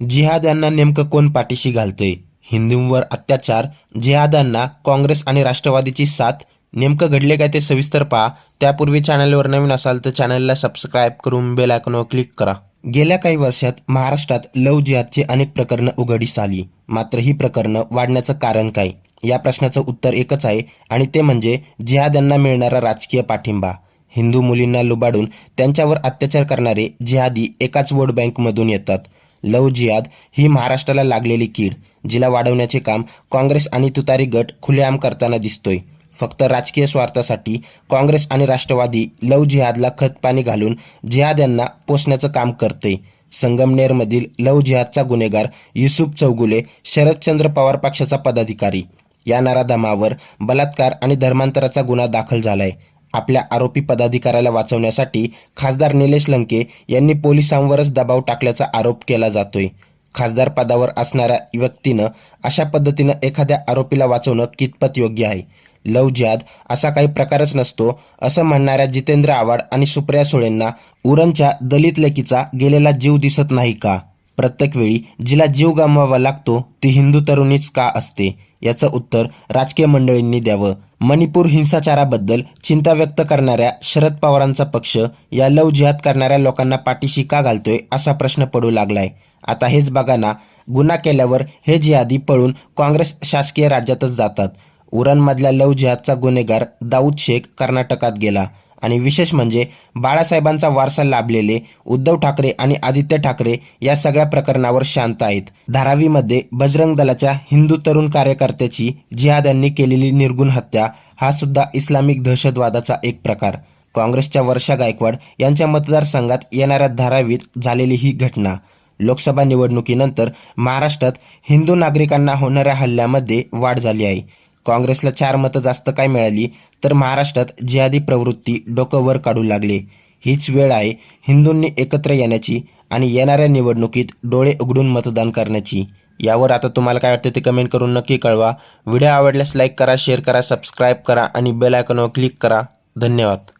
जिहाद यांना नेमकं कोण पाठीशी घालतोय? हिंदूंवर अत्याचार जिहादांना काँग्रेस आणि राष्ट्रवादीची साथ नेमकं घडले काय ते सविस्तर पहा. त्यापूर्वी चॅनलवर नवीन असाल तर चॅनलला सबस्क्राईब करून बेल आयकॉनवर क्लिक करा. गेल्या काही वर्षात महाराष्ट्रात लव जिहादची अनेक प्रकरणं उघडीस आली. मात्र ही प्रकरणं वाढण्याचं कारण काय? या प्रश्नाचं उत्तर एकच आहे आणि ते म्हणजे जिहाद यांना मिळणारा राजकीय पाठिंबा. हिंदू मुलींना लुबाडून त्यांच्यावर अत्याचार करणारे जिहादी एकाच वोट बँकमधून येतात. लव जिहाद ही महाराष्ट्राला लागलेली कीड जिला वाढवण्याचे काम काँग्रेस आणि तुतारी गट खुलेआम करताना दिसतोय. फक्त राजकीय स्वार्थासाठी काँग्रेस आणि राष्ट्रवादी लव जिहादला खतपाणी घालून जिहाद यांना पोसण्याचं काम करते संगमनेरमधील लव जिहादचा गुन्हेगार युसुफ चौगुले शरदचंद्र पवार पक्षाचा पदाधिकारी. या नराधमावर बलात्कार आणि धर्मांतराचा गुन्हा दाखल झालाय. आपल्या आरोपी पदाधिकाऱ्याला वाचवण्यासाठी खासदार निलेश लंके यांनी पोलिसांवरच दबाव टाकल्याचा आरोप केला जातोय. खासदार पदावर असणाऱ्या व्यक्तीनं अशा पद्धतीनं एखाद्या आरोपीला वाचवणं कितपत योग्य आहे? लव जिहाद असा काही प्रकारच नसतो असं म्हणणाऱ्या जितेंद्र आव्हाड आणि सुप्रिया सुळेंना उरणच्या दलित लेकीचा गेलेला जीव दिसत नाही का? प्रत्येक वेळी जिला जीव गमवावा लागतो ती हिंदू तरुणीच का असते? याचं उत्तर राजकीय मंडळींनी द्यावं. मणिपूर हिंसाचाराबद्दल चिंता व्यक्त करणाऱ्या शरद पवारांचा पक्ष या लव जिहाद करणाऱ्या लोकांना पाठीशी का घालतोय असा प्रश्न पडू लागलाय. आता हेच बघा ना गुन्हा केल्यावर हे जिहादी पळून काँग्रेस शासकीय राज्यातच जातात. उरणमधल्या लव जिहादचा गुन्हेगार दाऊद शेख कर्नाटकात गेला. आणि विशेष म्हणजे बाळासाहेबांचा वारसा लाभलेले उद्धव ठाकरे आणि आदित्य ठाकरे या सगळ्या प्रकरणावर शांत आहेत. धारावीमध्ये बजरंग दलाच्या हिंदू तरुण कार्यकर्त्याची जिहाद यांनी केलेली निर्गुण हत्या हा सुद्धा इस्लामिक दहशतवादाचा एक प्रकार. काँग्रेसच्या वर्षा गायकवाड यांच्या मतदारसंघात येणाऱ्या धारावीत झालेली ही घटना. लोकसभा निवडणुकीनंतर महाराष्ट्रात हिंदू नागरिकांना होणाऱ्या हल्ल्यामध्ये वाढ झाली आहे. काँग्रेसला चार मतं जास्त काय मिळाली तर महाराष्ट्रात जिहादी प्रवृत्ती डोकं वर काढू लागले. हीच वेळ आहे हिंदूंनी एकत्र येण्याची आणि येणाऱ्या निवडणुकीत डोळे उघडून मतदान करण्याची. यावर आता तुम्हाला काय वाटतं ते कमेंट करून नक्की कळवा. व्हिडिओ आवडल्यास लाईक करा शेअर करा सबस्क्राईब करा आणि बेल आयकॉनवर क्लिक करा. धन्यवाद.